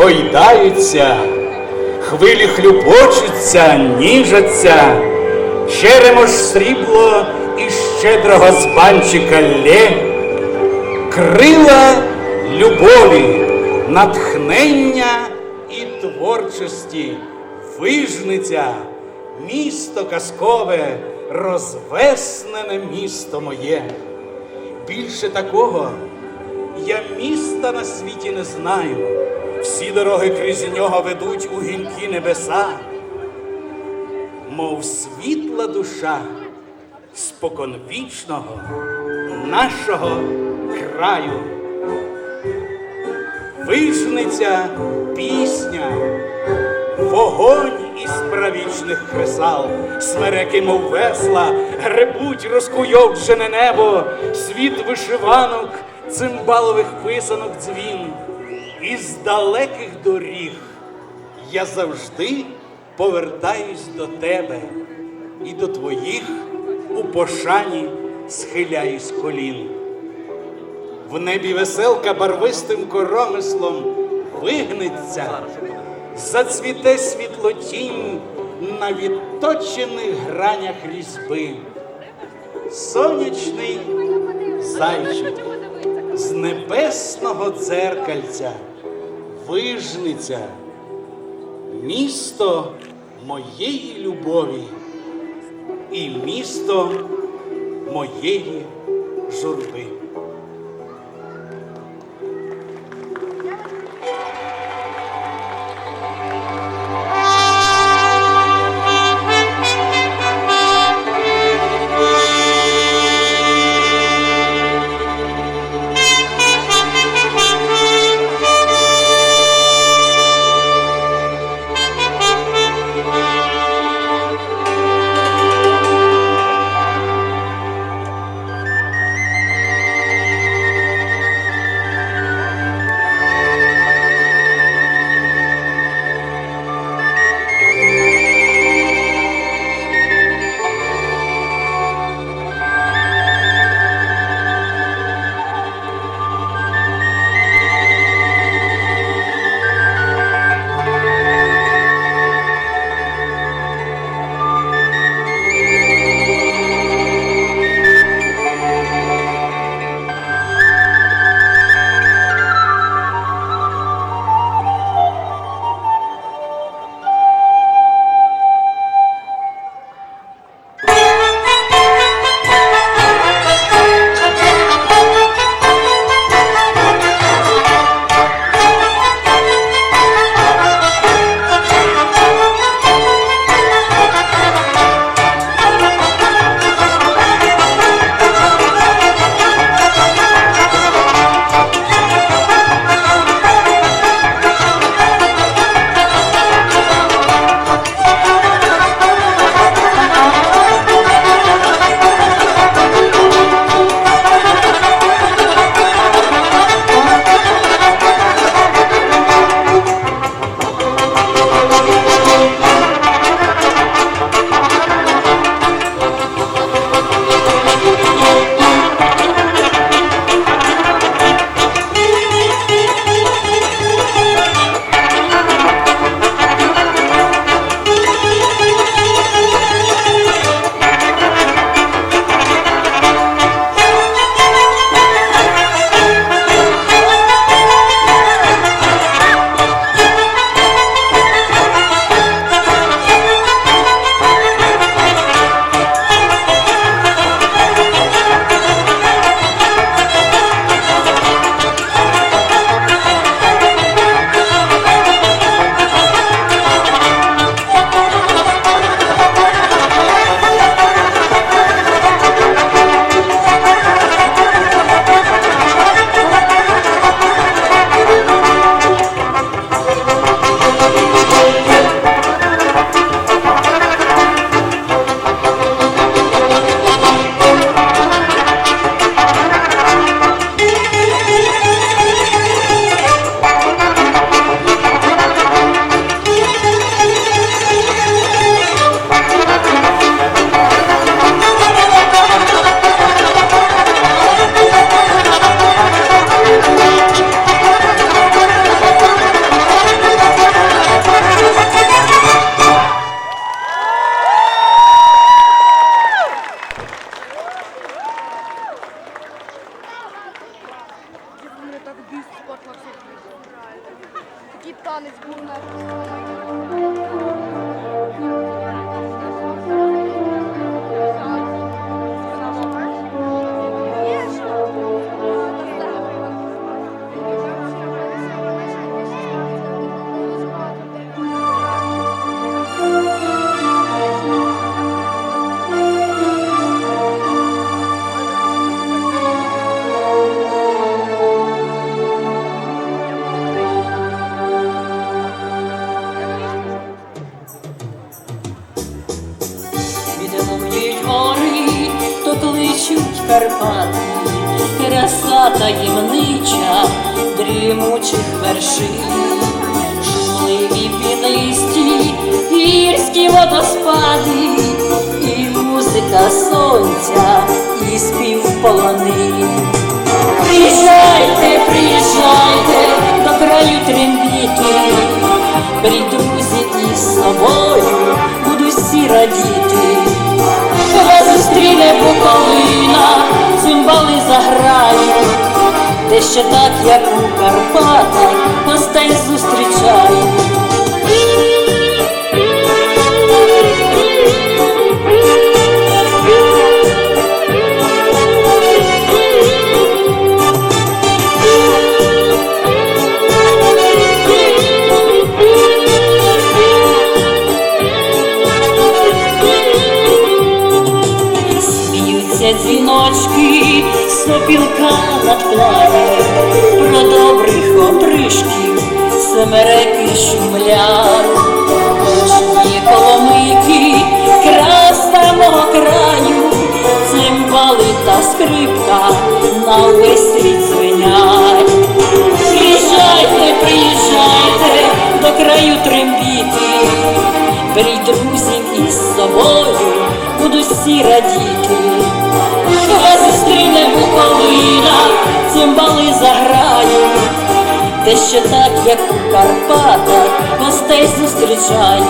гойдаються, хвилі хлюпочуться, ніжаться, черемош срібло і щедрого з банчика лє, крила любові, натхнення і творчості, вижниця, місто казкове, розвеснене місто моє. Більше такого я міста на світі не знаю. Всі дороги крізь нього ведуть у гінкі небеса, мов світла душа споконвічного нашого краю. Вижниця пісня, вогонь із правічних кресал, смереки, мов весла, гребуть розкуйовджене небо, світ вишиванок, цимбалових писанок дзвін. Із далеких доріг я завжди повертаюсь до тебе і до твоїх у пошані схиляюсь колін. В небі веселка барвистим коромислом вигнеться, зацвіте світлотінь на відточених гранях різьби. Сонячний зайчик з небесного дзеркальця вижниця, місто моєї любові і місто моєї журби. Краса таємнича дрімучих вершин, шумливі пінисті, гірські водоспади, і музика сонця, і спів полонин. Приїжджайте, приїжджайте до краю трембіти, Беріть друзі із собою, будуть всі радіти. Вас зустріне Буковина, ще так, як у Карпатах, гостей зустрічають. Сміються дзвіночки, сопілка над плаєм, про добрих опришків семереки шумлять, Гучні коломики, краса мого краю, цимбали та скрипка на увесь світ звенять. Приїжджайте, приїжджайте до краю трембіти, беріть друзів із собою, будуть всі радіти. Цимбали заграють, те ще так, як у Карпатах, гостей зустрічають.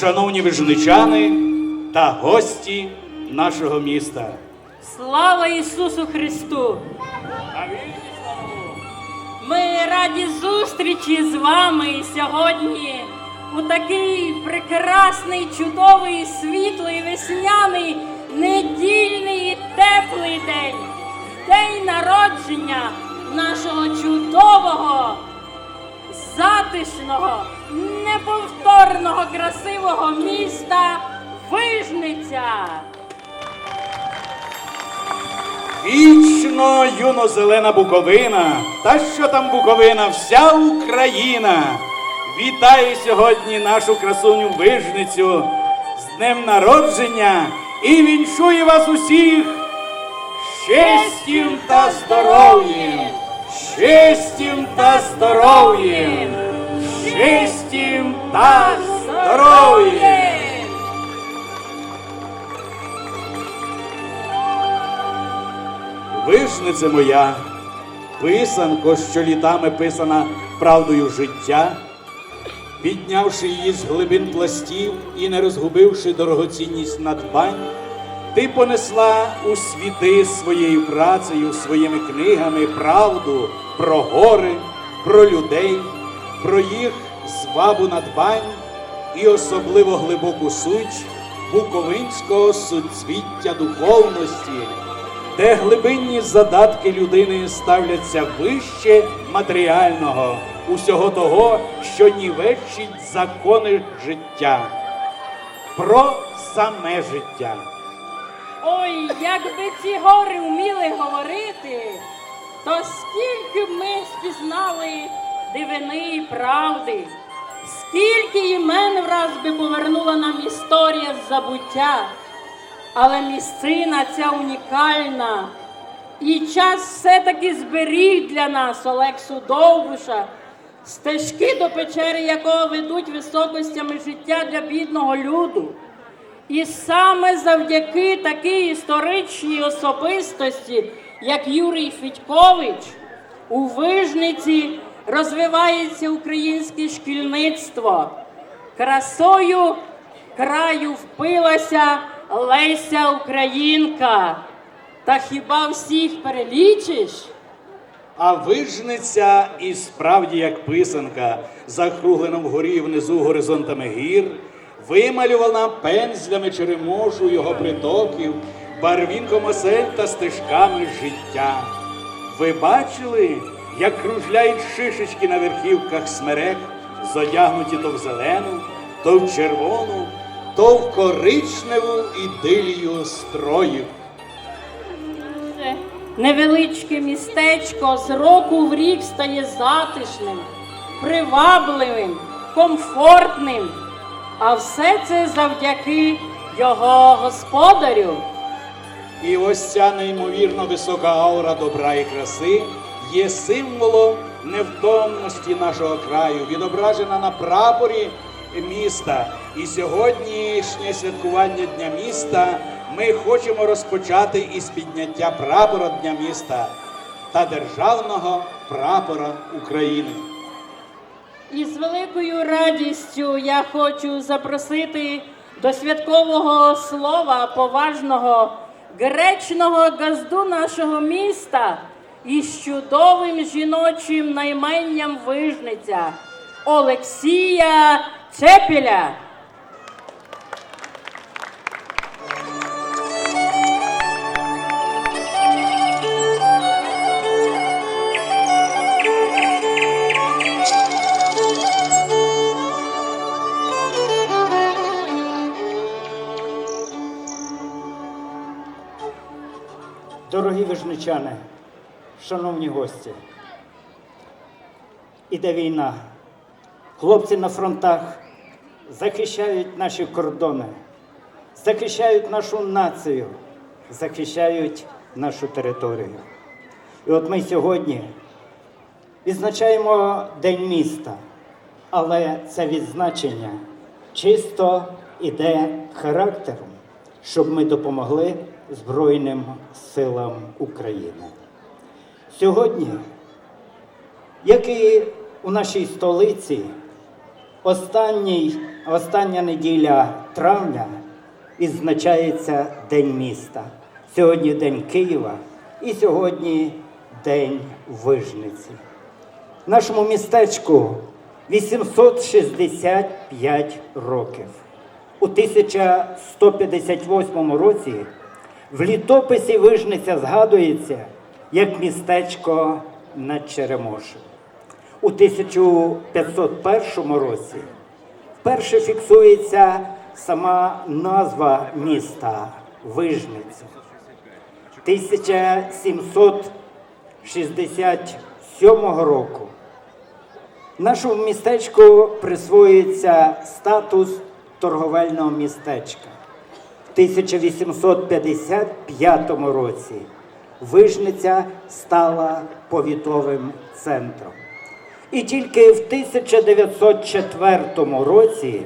Шановні вижничани та гості нашого міста. Слава Ісусу Христу! Ми раді зустрічі з вами сьогодні у такий прекрасний, чудовий, світлий, весняний, недільний і теплий день. День народження нашого чудового, затишного, неповторного, красивого міста Вижниця. Вічно юно-зелена Буковина, та що там Буковина, вся Україна. Вітає сьогодні нашу красуню вижницю. З днем народження. І віншує вас усіх щастям та здоров'ям, щастям та здоров'ям, щастям та здоров'ям. Здоров'я! Вишниця моя, писанко, що літами писана правдою життя, піднявши її з глибин пластів і не розгубивши дорогоцінність надбань, ти понесла у світи своєю працею, своїми книгами правду про гори, про людей, про їх звабу надбань і особливо глибоку суть буковинського суцвіття духовності де глибинні задатки людини ставляться вище матеріального, усього того, що нівечить закони життя, про саме життя. Ой, якби ці гори вміли говорити, то скільки б ми спізнали дивини і правди, скільки імен враз би повернула нам історія з забуття. Але місцина ця унікальна, і час все-таки зберіг для нас Олексу Довбуша, стежки до печери якого ведуть високостями життя для бідного люду. І саме завдяки такій історичній особистості, як Юрій Федькович, у Вижниці розвивається українське шкільництво. Красою краю впилася Леся Українка. Та хіба всіх перелічиш? А вижниця і справді як писанка, закруглена вгорі і внизу горизонтами гір, вималювана пензлями черемошу його притоків, барвінком осель та стежками життя. Ви бачили, як кружляють шишечки на верхівках смерек, зодягнуті то в зелену, то в червону, то в коричневу ідилію строїв. Невеличке містечко з року в рік стає затишним, привабливим, комфортним. А все це завдяки його господарю. І ось ця неймовірно висока аура добра і краси є символом невтомності нашого краю, відображена на прапорі міста. І сьогоднішнє святкування Дня міста ми хочемо розпочати із підняття прапора Дня міста та державного прапора України. І з великою радістю я хочу запросити до святкового слова поважного гречного газду нашого міста із чудовим жіночим найменням Вижниця Олексія Цепіля. Дорогі вижничани, шановні гості, іде війна. Хлопці на фронтах захищають наші кордони, захищають нашу націю, захищають нашу територію. І от ми сьогодні відзначаємо День міста, але це відзначення чисто іде характером, щоб ми допомогли Збройним силам України. Сьогодні, як і у нашій столиці, останній, остання неділя травня відзначається День міста. Сьогодні День Києва і сьогодні День Вижниці. В Нашому містечку 865 років. У 1158 році в літописі Вижниця згадується як містечко над Черемошем. У 1501 році вперше фіксується сама назва міста Вижниця. 1767 року нашому містечку присвоюється статус торговельного містечка. В 1855 році Вижниця стала повітовим центром. І тільки в 1904 році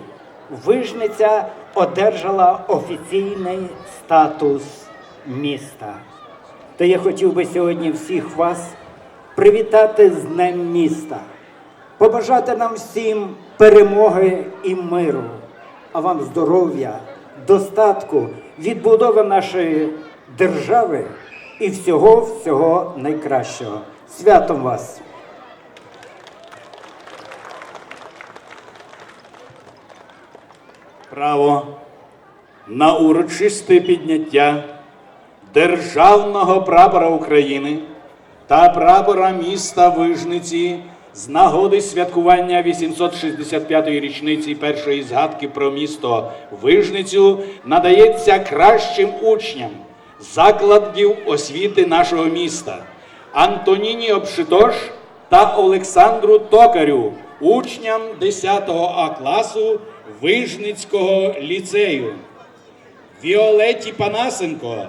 Вижниця одержала офіційний статус міста. То я хотів би сьогодні всіх вас привітати з Днем міста, побажати нам всім перемоги і миру, а вам здоров'я, достатку, відбудови нашої держави і всього всього найкращого. Святом вас! Право на урочисте підняття державного прапора України та прапора міста Вижниці з нагоди святкування 865-ї річниці першої згадки про місто Вижницю надається кращим учням закладів освіти нашого міста Антоніні Обшитош та Олександру Токарю, учням 10 А класу Вижницького ліцею. Віолеті Панасенко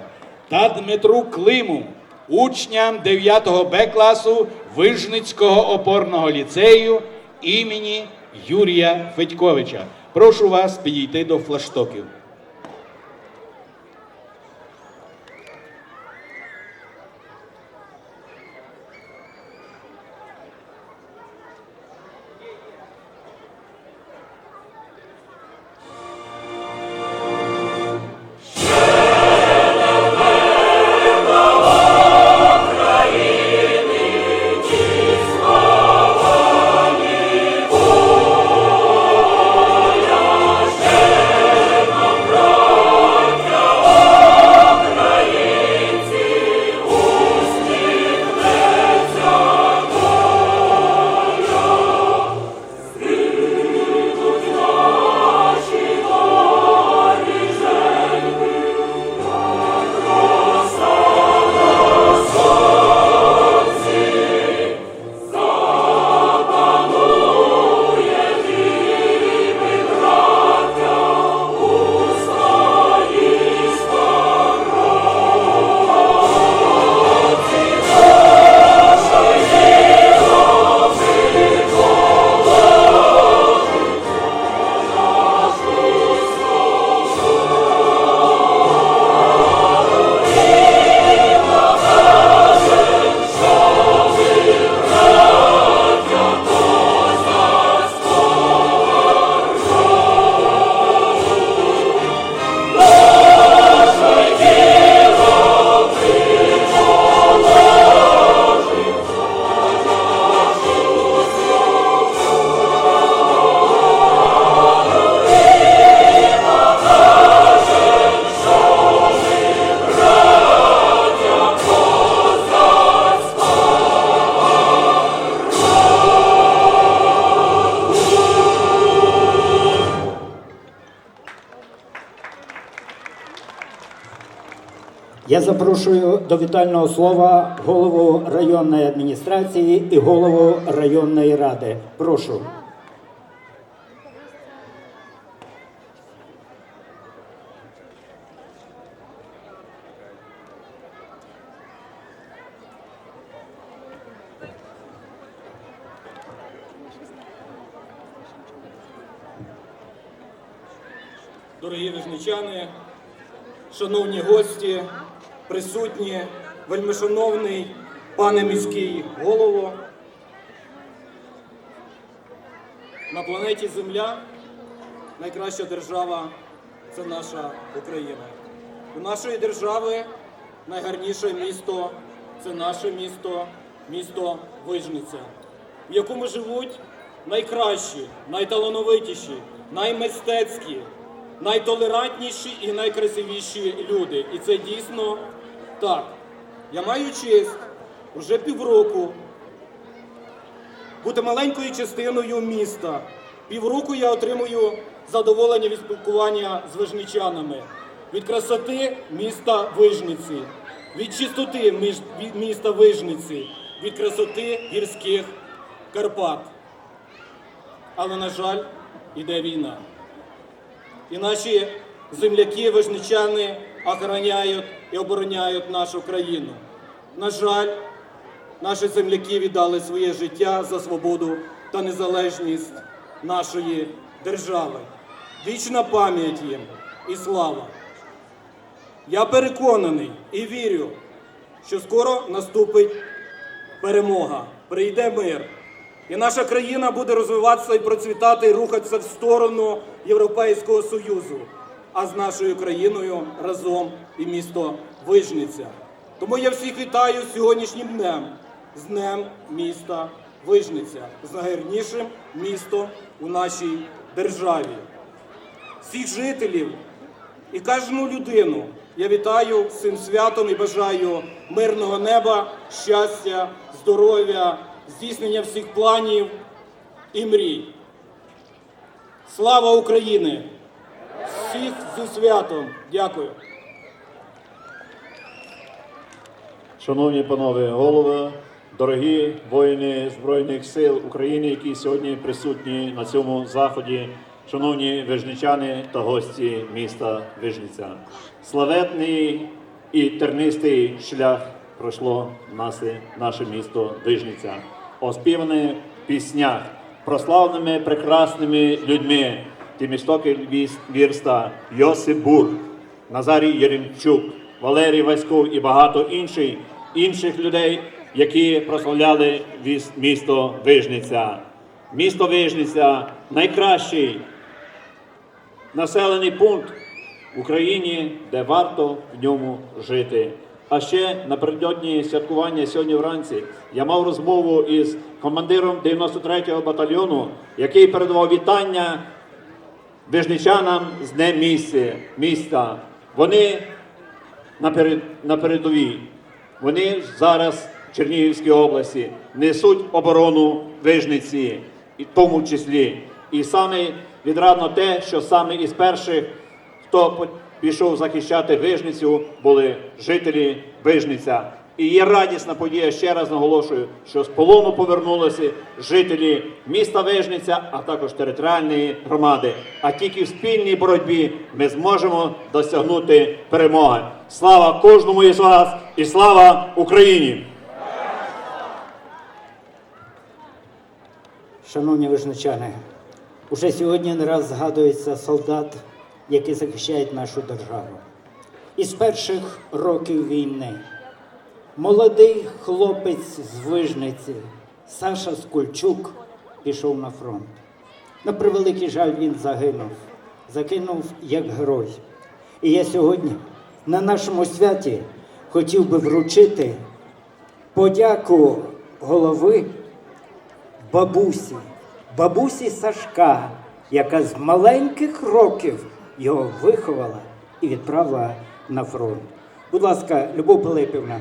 та Дмитру Климу, учням 9 Б класу Вижницького опорного ліцею імені Юрія Федьковича. Прошу вас підійти до флаштоків. Я запрошую до вітального слова голову районної адміністрації і голову районної ради. Прошу. Дорогі вижничани, шановні гості, присутні, вельмишановний пане міський голово. На планеті Земля найкраща держава це наша Україна. У нашої держави найгарніше місто це наше місто, місто Вижниця, в якому живуть найкращі, найталановитіші, наймистецькі, найтолерантніші і найкрасивіші люди. І це дійсно так. Я маю честь уже півроку бути маленькою частиною міста. Півроку я отримую задоволення від спілкування з вижничанами, від красоти міста Вижниці, від чистоти міста Вижниці, від красоти гірських Карпат. Але, на жаль, іде війна. І наші земляки, вижничани охороняють і обороняють нашу країну. На жаль, наші земляки віддали своє життя за свободу та незалежність нашої держави. Вічна пам'ять їм і слава. Я переконаний і вірю, що скоро наступить перемога, прийде мир. І наша країна буде розвиватися і процвітати, і рухатися в сторону Європейського Союзу, а з нашою країною разом і місто Вижниця. Тому я всіх вітаю сьогоднішнім днем, з днем міста Вижниця, з найгарнішим містом у нашій державі. Всіх жителів і кожну людину я вітаю з цим святом і бажаю мирного неба, щастя, здоров'я, здійснення всіх планів і мрій. Слава Україні! Всіх зі святом! Дякую! Шановні панове голови, дорогі воїни Збройних сил України, які сьогодні присутні на цьому заході, шановні вижничани та гості міста Вижниця. Славетний і тернистий шлях пройшло наше, наше місто Вижниця, оспіване в піснях, прославленими прекрасними людьми, Тимістокель Вірста, Йосип Бур, Назарій Єремчук, Валерій Васьков і багато інших, інших людей, які прославляли місто Вижниця. Місто Вижниця найкращий населений пункт в Україні, де варто в ньому жити. А ще напередодні святкування сьогодні вранці я мав розмову із командиром 93-го батальйону, який передавав вітання вижничанам з Днем місця. Вони на передовій. Вони зараз в Чернігівській області несуть оборону вижниці, і в тому числі. І саме відрадно те, що саме із перших, хто пішов захищати вижницю, були жителі Вижниця. І є радісна подія, ще раз наголошую, що з полону повернулися жителі міста Вижниця, а також територіальної громади. А тільки в спільній боротьбі ми зможемо досягнути перемоги. Слава кожному із вас і слава Україні! Шановні вижничани, уже сьогодні не раз згадується солдат, які захищають нашу державу. Із перших років війни молодий хлопець з Вижниці Саша Скульчук пішов на фронт. На превеликий жаль, він загинув. Загинув як герой. І я сьогодні на нашому святі хотів би вручити подяку голови бабусі, бабусі Сашка, яка з маленьких років його виховала і відправила на фронт. Будь ласка, Любов Пилипівна.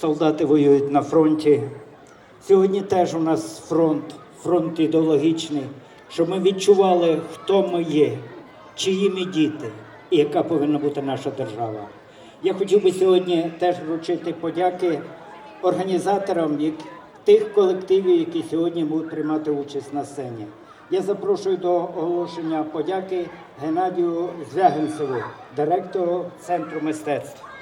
Солдати воюють на фронті. Сьогодні теж у нас фронт, фронт ідеологічний, щоб ми відчували, хто ми є, чиї ми діти і яка повинна бути наша держава. Я хотів би сьогодні теж вручити подяки організаторам тих колективів, які сьогодні будуть приймати участь на сцені. Я запрошую до оголошення подяки Геннадію Звягинцеву, директору Центру мистецтв.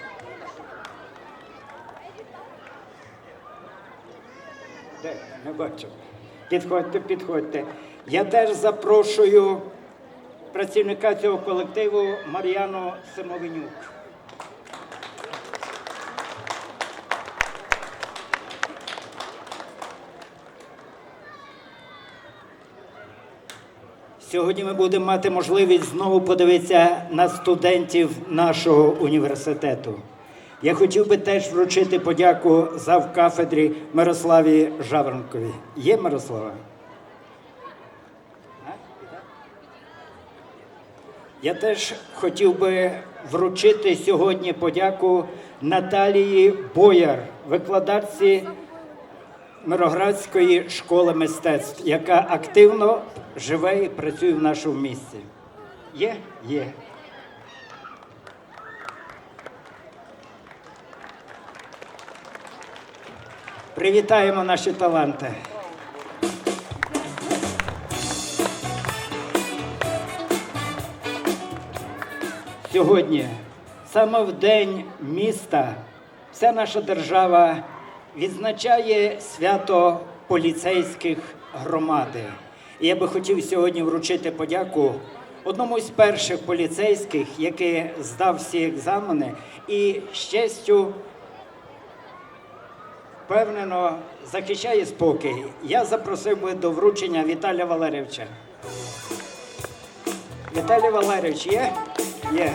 Де? Не бачу. Підходьте, підходьте. Я теж запрошую працівника цього колективу Мар'яну Семовенюк. Сьогодні ми будемо мати можливість знову подивитися на студентів нашого університету. Я хотів би теж вручити подяку завкафедрі Мирославі Жаворонкові. Є Мирослава? Я теж хотів би вручити сьогодні подяку Наталії Бояр, викладачці Мироградської школи мистецтв, яка активно живе і працює в нашому місті. Є? Є. Привітаємо наші таланти. Сьогодні, саме в день міста, вся наша держава відзначає свято поліцейських громади. І я би хотів сьогодні вручити подяку одному з перших поліцейських, який здав всі екзамени і з честю впевнено захищає спокій. Я запросив би до вручення Віталія Валерійовича. Віталій Валерійович є? Є.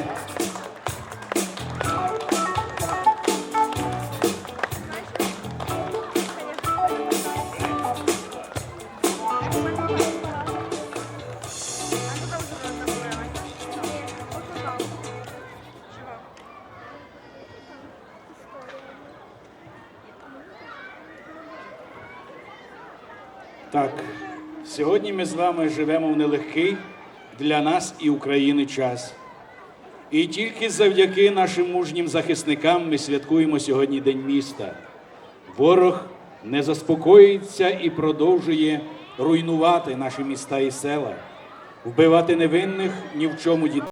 ми з вами живемо в нелегкий для нас і України час. І тільки завдяки нашим мужнім захисникам ми святкуємо сьогодні День міста. Ворог не заспокоїться і продовжує руйнувати наші міста і села, вбивати невинних ні в чому дітей.